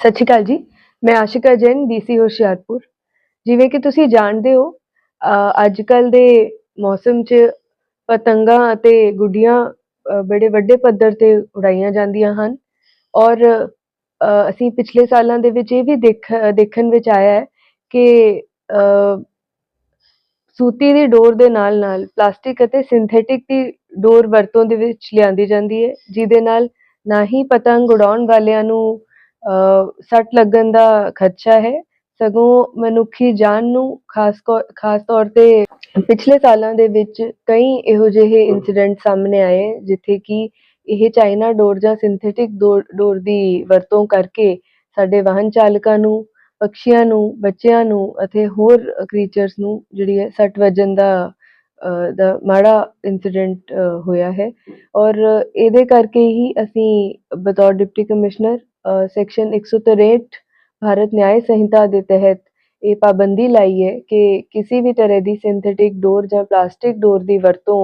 ਸਤਿ ਸ਼੍ਰੀ ਅਕਾਲ ਜੀ। ਮੈਂ ਆਸ਼ਿਕਾ ਜੈਨ ਡੀਸੀ ਹੁਸ਼ਿਆਰਪੁਰ। ਜਿਵੇਂ ਕਿ ਤੁਸੀਂ ਜਾਣਦੇ ਹੋ ਅੱਜ ਕੱਲ ਦੇ ਮੌਸਮ 'ਚ ਪਤੰਗਾਂ ਅਤੇ ਗੁੱਡੀਆਂ ਬੜੇ ਵੱਡੇ ਪੱਧਰ ਤੇ ਉਡਾਈਆਂ ਜਾਂਦੀਆਂ ਹਨ। ਔਰ ਅਸੀਂ ਪਿਛਲੇ ਸਾਲਾਂ ਦੇ ਵਿੱਚ ਇਹ ਵੀ ਦੇਖ, ਦੇਖਣ ਵਿੱਚ ਆਇਆ ਹੈ ਕਿ ਸੂਤੀ ਦੀ ਡੋਰ ਦੇ ਨਾਲ ਨਾਲ ਪਲਾਸਟਿਕ ਅਤੇ ਸਿੰਥੈਟਿਕ ਦੀ ਡੋਰ ਵਰਤੋਂ ਦੇ ਵਿੱਚ ਲਿਆਂਦੀ ਜਾਂਦੀ ਹੈ, ਜਿਹਦੇ ਨਾਲ ਨਾ ਹੀ ਪਤੰਗ ਉਡਾਉਣ ਵਾਲਿਆਂ ਨੂੰ ਸੱਟ ਲੱਗਣ ਦਾ ਖਰਚਾ ਹੈ। ਸਗੋਂ ਮਨੁੱਖੀ ਜਾਨ ਨੂੰ ਖਾਸ ਕੌ- ਖਾਸ ਤੌਰ ਤੇ ਪਿਛਲੇ ਸਾਲਾਂ ਦੇ ਵਿੱਚ ਕਈ ਇਹੋ ਜਿਹੇ ਇਨਸੀਡੈਂਟ ਸਾਹਮਣੇ ਆਏ, ਜਿੱਥੇ ਕਿ ਇਹ ਚਾਈਨਾ ਡੋਰ ਜਾਂ ਸਿੰਥੈਟਿਕ ਡੋਰ ਦੀ ਵਰਤੋਂ ਕਰਕੇ ਸਾਡੇ ਵਾਹਨ ਚਾਲਕਾਂ ਨੂੰ ਪੰਛੀਆਂ ਨੂੰ, ਬੱਚਿਆਂ ਨੂੰ ਅਤੇ ਹੋਰ ਕ੍ਰੀਚਰਸ ਨੂੰ ਜਿਹੜੀ ਹੈ ਸੱਟ ਵੱਜਣ ਦਾ ਦਾ ਮਾੜਾ ਇਨਸੀਡੈਂਟ ਹੋਇਆ ਹੈ। ਔਰ ਇਹਦੇ ਕਰਕੇ ਹੀ ਅਸੀਂ ਬਤੌਰ deputy commissioner section 163 Bharat Nyaya Sanhita ਦੇ ਤਹਿਤ ਇਹ ਪਾਬੰਦੀ ਲਾਈ ਹੈ ਕਿ ਕਿਸੇ ਵੀ ਤਰ੍ਹਾਂ ਦੀ ਸਿੰਥੈਟਿਕ ਡੋਰ ਜਾਂ ਪਲਾਸਟਿਕ ਡੋਰ ਦੀ ਵਰਤੋਂ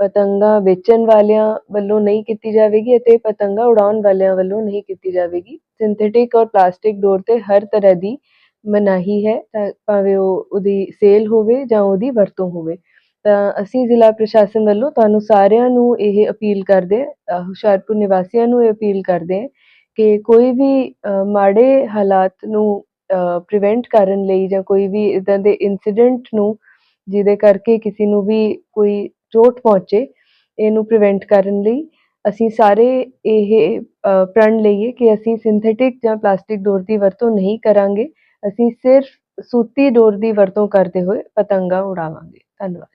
ਪਤੰਗਾਂ ਵੇਚਣ ਵਾਲਿਆਂ ਵੱਲੋਂ ਨਹੀਂ ਕੀਤੀ ਜਾਵੇਗੀ ਅਤੇ ਪਤੰਗਾਂ ਉਡਾਉਣ ਵਾਲਿਆਂ ਵੱਲੋਂ ਨਹੀਂ ਕੀਤੀ ਜਾਵੇਗੀ। ਸਿੰਥੈਟਿਕ ਔਰ ਪਲਾਸਟਿਕ ਡੋਰ ਤੇ ਹਰ ਤਰ੍ਹਾਂ ਦੀ ਮਨਾਹੀ ਹੈ ਤਾਂ ਭਾਵੇਂ ਉਹ ਉਹਦੀ ਸੇਲ ਹੋਵੇ ਜਾਂ ਉਹਦੀ ਵਰਤੋਂ ਹੋਵੇ। ਤਾਂ ਅਸੀਂ ਜ਼ਿਲ੍ਹਾ ਪ੍ਰਸ਼ਾਸਨ ਵੱਲੋਂ ਤੁਹਾਨੂੰ ਸਾਰਿਆਂ ਨੂੰ ਇਹ ਅਪੀਲ ਕਰਦੇ ਅ, ਹੁਸ਼ਿਆਰਪੁਰ ਨਿਵਾਸੀਆਂ ਨੂੰ ਇਹ ਅਪੀਲ ਕਰਦੇ ਕਿ ਕੋਈ ਵੀ ਮਾੜੇ ਹਾਲਾਤ ਨੂੰ ਪ੍ਰੀਵੈਂਟ ਕਰਨ ਲਈ ਜਾਂ ਕੋਈ ਵੀ ਇਦਾਂ ਦੇ ਇਨਸੀਡੈਂਟ ਨੂੰ ਜਿਹਦੇ ਕਰਕੇ ਕਿਸੇ ਨੂੰ ਵੀ ਕੋਈ ਚੋਟ ਪਹੁੰਚੇ, ਇਹਨੂੰ ਪ੍ਰੀਵੈਂਟ ਕਰਨ ਲਈ, ਅਸੀਂ ਸਾਰੇ ਇਹ ਪ੍ਰਣ ਲਈਏ ਕਿ ਅਸੀਂ ਸਿੰਥੈਟਿਕ ਜਾਂ ਪਲਾਸਟਿਕ ਡੋਰ ਦੀ ਵਰਤੋਂ ਨਹੀਂ ਕਰਾਂਗੇ, ਅਸੀਂ ਸਿਰਫ ਸੂਤੀ ਡੋਰ ਦੀ ਵਰਤੋਂ ਕਰਦੇ ਹੋਏ ਪਤੰਗਾ ਉਡਾਵਾਂਗੇ। ਧੰਨਵਾਦ।